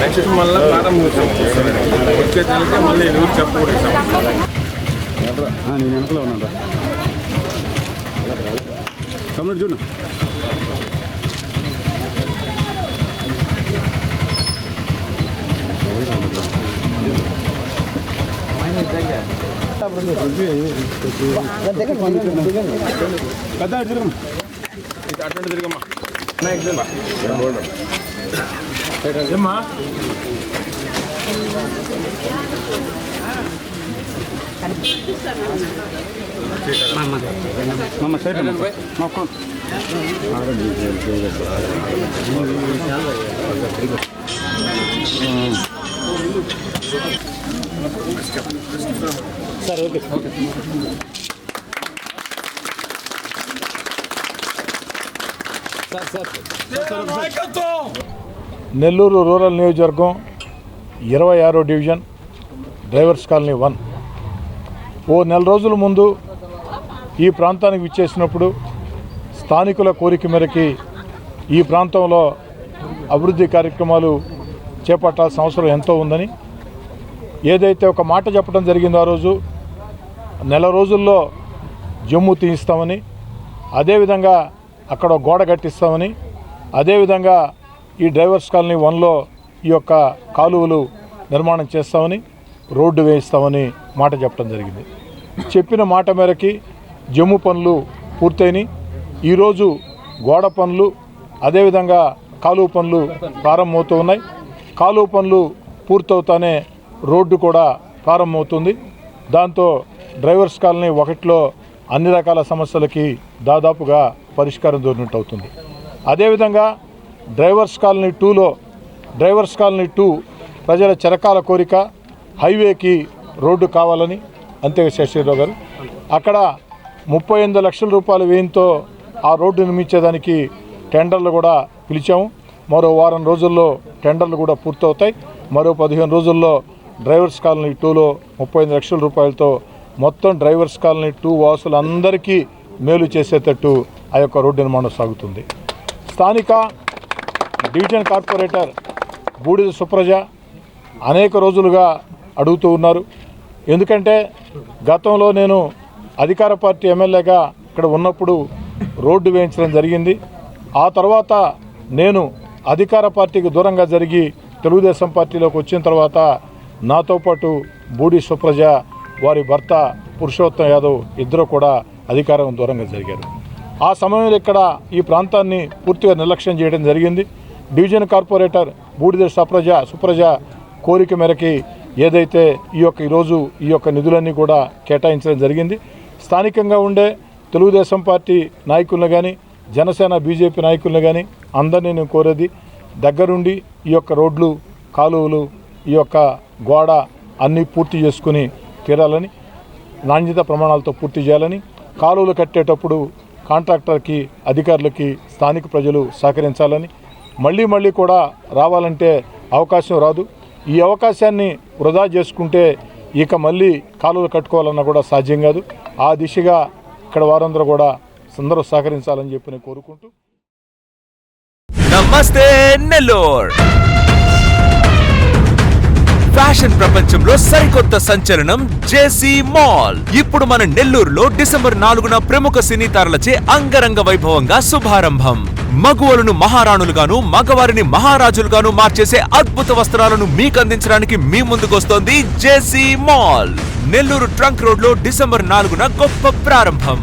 Next మళ్ళీ ప్రారంభిస్తాం వచ్చే నెలకే మళ్ళీ ఎవరు చెప్పకూడదు. నేను వెనకలో ఉన్నాను కమ్యూనిటీ చూడు. పెద్ద తిరిగమ్మా. మమ్మ సైడ్ మా sir okay okay Nellore rural నియోజకవర్గం ఇరవై ఆరో డివిజన్ డ్రైవర్స్ కాలనీ వన్. ఓ నెల రోజుల ముందు ఈ ప్రాంతానికి విచ్చేసినప్పుడు స్థానికుల కోరిక మేరకి ఈ ప్రాంతంలో అభివృద్ధి కార్యక్రమాలు చేపట్టాల్సిన అవసరం ఎంతో ఉందని ఏదైతే ఒక మాట చెప్పడం జరిగిందో ఆ రోజు నెల రోజుల్లో జమ్ము తీయిస్తామని అదేవిధంగా అక్కడ గోడ కట్టిస్తామని. అదేవిధంగా ఈ డ్రైవర్స్ కాలనీ వన్లో ఈ యొక్క కాలువలు నిర్మాణం చేస్తామని రోడ్డు వేయిస్తామని మాట చెప్పడం జరిగింది. చెప్పిన మాట మేరకి జమ్ము పనులు పూర్తయినాయి. ఈరోజు గోడ పనులు అదేవిధంగా కాలువ పనులు ప్రారంభమవుతూ ఉన్నాయి. కాలువ పనులు పూర్తవుతానే రోడ్డు కూడా ప్రారంభమవుతుంది. దాంతో డ్రైవర్స్ కాలనీ ఒకటిలో అన్ని రకాల సమస్యలకి దాదాపుగా పరిష్కారం దొరికినట్టు అవుతుంది. అదేవిధంగా డ్రైవర్స్ కాలనీ టూలో డ్రైవర్స్ కాలనీ టూ ప్రజల చరకాల కోరిక హైవేకి రోడ్డు కావాలని అంతే శశిరావు గారు. అక్కడ ముప్పై ఎనిమిది లక్షల రూపాయల వ్యయంతో ఆ రోడ్డు నిర్మించేదానికి టెండర్లు కూడా పిలిచాము. మరో వారం రోజుల్లో టెండర్లు కూడా పూర్తవుతాయి. మరో పదిహేను రోజుల్లో డ్రైవర్స్ కాలనీ టూలో ముప్పై ఎనిమిది లక్షల రూపాయలతో మొత్తం డ్రైవర్స్ కాలనీ టూ వాసులందరికీ మేలు చేసేటట్టు ఆ యొక్క రోడ్డు నిర్మాణం సాగుతుంది. స్థానిక డివిజన్ కార్పొరేటర్ బూడిద సుప్రజ అనేక రోజులుగా అడుగుతూ ఉన్నారు. ఎందుకంటే గతంలో నేను అధికార పార్టీ ఎమ్మెల్యేగా ఇక్కడ ఉన్నప్పుడు రోడ్డు వేయించడం జరిగింది. ఆ తర్వాత నేను అధికార పార్టీకి దూరంగా జరిగి తెలుగుదేశం పార్టీలోకి వచ్చిన తర్వాత నాతో పాటు బూడి సుప్రజ వారి భర్త పురుషోత్తం యాదవ్ ఇద్దరు కూడా అధికారం దూరంగా జరిగారు. ఆ సమయంలో ఇక్కడ ఈ ప్రాంతాన్ని పూర్తిగా నిర్లక్ష్యం చేయడం జరిగింది. డివిజన్ కార్పొరేటర్ బూడిద సప్రజ సుప్రజ కోరిక మేరకి ఏదైతే ఈ యొక్క ఈరోజు ఈ యొక్క నిధులన్నీ కూడా కేటాయించడం జరిగింది. స్థానికంగా ఉండే తెలుగుదేశం పార్టీ నాయకులను కానీ జనసేన బీజేపీ నాయకులను కానీ అందరినీ నేను కోరేది దగ్గరుండి ఈ యొక్క రోడ్లు కాలువలు ఈ యొక్క గోడ అన్నీ పూర్తి చేసుకుని తీరాలని నాణ్యత ప్రమాణాలతో పూర్తి చేయాలని కాలువలు కట్టేటప్పుడు కాంట్రాక్టర్కి అధికారులకి స్థానిక ప్రజలు సహకరించాలని మళ్ళీ మళ్ళీ కూడా రావాలంటే అవకాశం రాదు. ఈ అవకాశాన్ని వృధా చేసుకుంటే ఇక మళ్ళీ కాలువలు కట్టుకోవాలన్నా కూడా సాధ్యం కాదు. ఆ దిశగా ఇక్కడ వారందరూ కూడా అందరూ సహకరించాలని చెప్పి నేను కోరుకుంటూ నమస్తే నెల్లూరు. ఫ్యాషన్ ప్రపంచంలో సరికొత్త సంచలనం జేసీ మాల్. ఇప్పుడు మన నెల్లూరులో డిసెంబర్ నాలుగున ప్రముఖ సినీ తారలచే అంగరంగ వైభవంగా శుభారంభం. మగువలను మహారాణులుగాను మగవారిని మహారాజులుగాను మార్చేసే అద్భుత వస్త్రాలను మీకు అందించడానికి మీ ముందుకొస్తోంది జేసీ మాల్. నెల్లూరు ట్రంక్ రోడ్లో డిసెంబర్ నాలుగున గొప్ప ప్రారంభం.